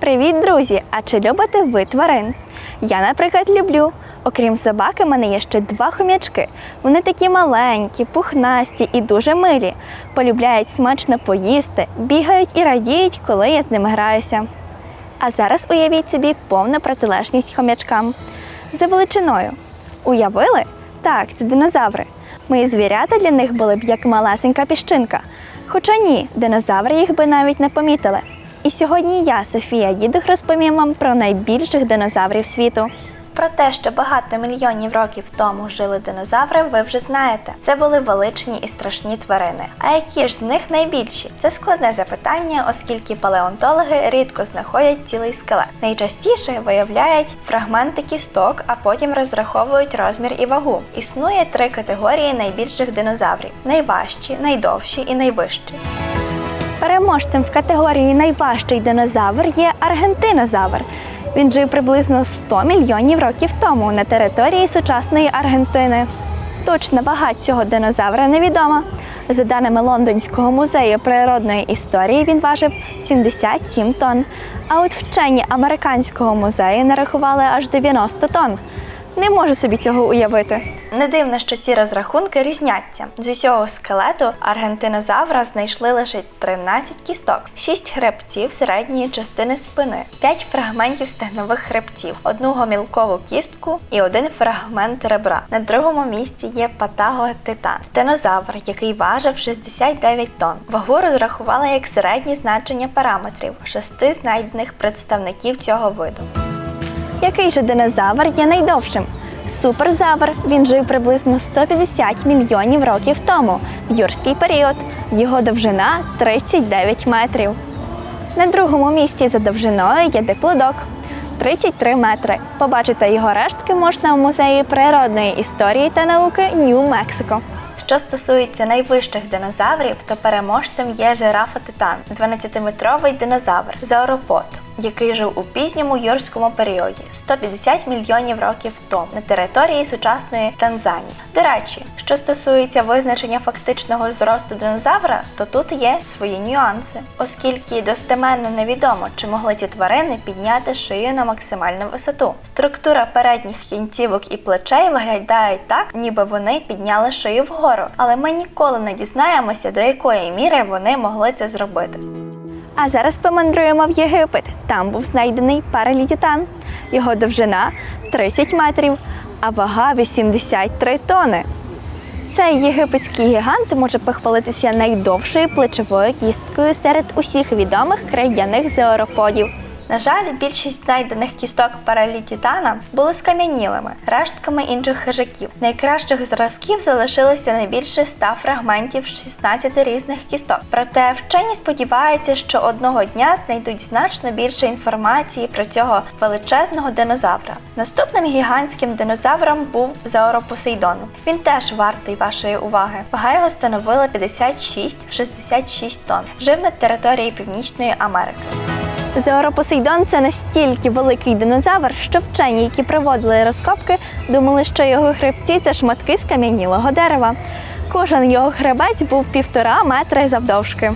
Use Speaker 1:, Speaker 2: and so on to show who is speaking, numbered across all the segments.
Speaker 1: Привіт, друзі! А чи любите ви тварин? Я, наприклад, люблю. Окрім собаки, в мене є ще два хомячки. Вони такі маленькі, пухнасті і дуже милі. Полюбляють смачно поїсти, бігають і радіють, коли я з ними граюся. А зараз уявіть собі повну протилежність хомячкам. За величиною. Уявили? Так, це динозаври. Мої звірята для них були б як малесенька піщинка. Хоча ні, динозаври їх би навіть не помітили. Сьогодні я, Софія Дідух, розповім вам про найбільших динозаврів світу. Про те, що багато мільйонів років тому жили динозаври, ви вже знаєте. Це були величні і страшні тварини. А які ж з них найбільші? Це складне запитання, оскільки палеонтологи рідко знаходять цілий скелет. Найчастіше виявляють фрагменти кісток, а потім розраховують розмір і вагу. Існує три категорії найбільших динозаврів: найважчі, найдовші і найвищі. Переможцем в категорії найважчий динозавр є аргентинозавр. Він жив приблизно 100 мільйонів років тому на території сучасної Аргентини. Точна вага цього динозавра невідома. За даними Лондонського музею природної історії, він важив 77 тонн. А от вчені американського музею нарахували аж 90 тонн. Не можу собі цього уявити. Не дивно, що ці розрахунки різняться. З усього скелету аргентинозавра знайшли лише 13 кісток, 6 хребців середньої частини спини, 5 фрагментів стегнових хребців, одну гомілкову кістку і один фрагмент ребра. На другому місці є патаготитан, динозавр, який важив 69 тонн. Вагу розрахували як середні значення параметрів шести знайдених представників цього виду. Який же динозавр є найдовшим? Суперзавр. Він жив приблизно 150 мільйонів років тому, в юрський період. Його довжина 39 метрів. На другому місці за довжиною є диплодок 33 метри. Побачити його рештки можна в музеї природної історії та науки Нью-Мексико. Що стосується найвищих динозаврів, то переможцем є жирафа Титан, 12-метровий динозавр, зауропод, який жив у пізньому юрському періоді 150 мільйонів років тому на території сучасної Танзанії. До речі, що стосується визначення фактичного зросту динозавра, то тут є свої нюанси, оскільки достеменно невідомо, чи могли ці тварини підняти шию на максимальну висоту. Структура передніх кінцівок і плечей виглядає так, ніби вони підняли шию вгору, але ми ніколи не дізнаємося, до якої міри вони могли це зробити. А зараз помандруємо в Єгипет. Там був знайдений паралітітан. Його довжина 30 метрів, а вага 83 тони. Цей єгипетський гігант може похвалитися найдовшою плечовою кісткою серед усіх відомих крайняних зеороподів. На жаль, більшість знайдених кісток паралітітана були скам'янілими, рештками інших хижаків. Найкращих зразків залишилося не більше 100 фрагментів 16 різних кісток. Проте вчені сподіваються, що одного дня знайдуть значно більше інформації про цього величезного динозавра. Наступним гігантським динозавром був Зауропосейдон. Він теж вартий вашої уваги. Вага його становила 56-66 тонн. Жив на території Північної Америки. Зеоропосейдон це настільки великий динозавр, що вчені, які проводили розкопки, думали, що його хребці це шматки скам'янілого дерева. Кожен його хребець був півтора метри завдовжки.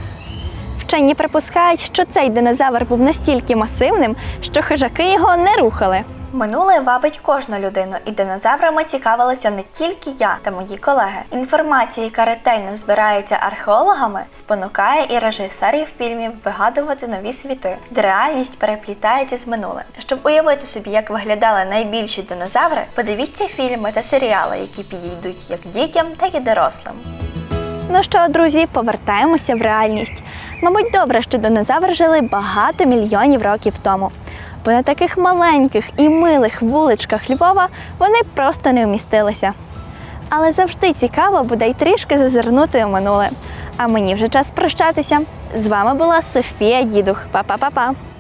Speaker 1: Вчені припускають, що цей динозавр був настільки масивним, що хижаки його не рухали. Минуле вабить кожну людину, і динозаврами цікавилися не тільки я та мої колеги. Інформація, яка ретельно збирається археологами, спонукає і режисерів фільмів вигадувати нові світи, де реальність переплітається з минулим. Щоб уявити собі, як виглядали найбільші динозаври, подивіться фільми та серіали, які підійдуть як дітям, так і дорослим. Ну що, друзі, повертаємося в реальність. Мабуть, добре, що динозаври жили багато мільйонів років тому. Бо на таких маленьких і милих вуличках Львова вони просто не вмістилися. Але завжди цікаво буде й трішки зазирнути у минуле. А мені вже час прощатися. З вами була Софія Дідух. Па-па-па-па!